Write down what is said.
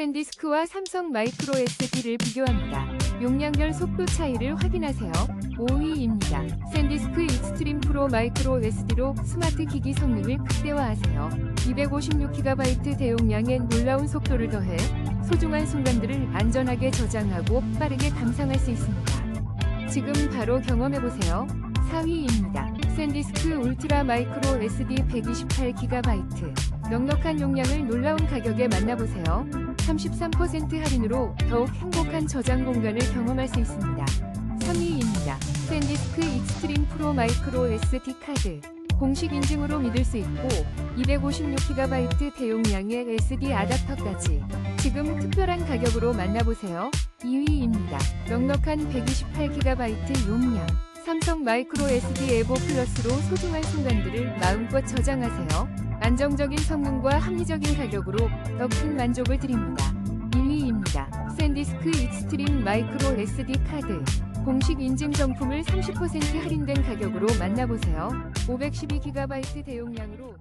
샌디스크와 삼성 마이크로 SD를 비교합니다. 용량별 속도 차이를 확인하세요. 5위입니다. 샌디스크 익스트림 프로 마이크로 SD로 스마트 기기 성능을 극대화하세요. 256GB 대용량에 놀라운 속도를 더해 소중한 순간들을 안전하게 저장하고 빠르게 감상할 수 있습니다. 지금 바로 경험해보세요. 4위입니다. 샌디스크 울트라 마이크로 SD 128GB. 넉넉한 용량을 놀라운 가격에 만나보세요. 33% 할인으로 더욱 행복한 저장 공간을 경험할 수 있습니다. 3위입니다. 샌디스크 익스트림 프로 마이크로 SD 카드. 공식 인증으로 믿을 수 있고 256GB 대용량의 SD 아답터까지 지금 특별한 가격으로 만나보세요. 2위입니다. 넉넉한 128GB 용량. 삼성 마이크로 SD 에보 플러스로 소중한 순간들을 마음껏 저장하세요. 안정적인 성능과 합리적인 가격으로 더 큰 만족을 드립니다. 1위입니다. 샌디스크 익스트림 마이크로 SD 카드. 공식 인증 정품을 30% 할인된 가격으로 만나보세요. 512GB 대용량으로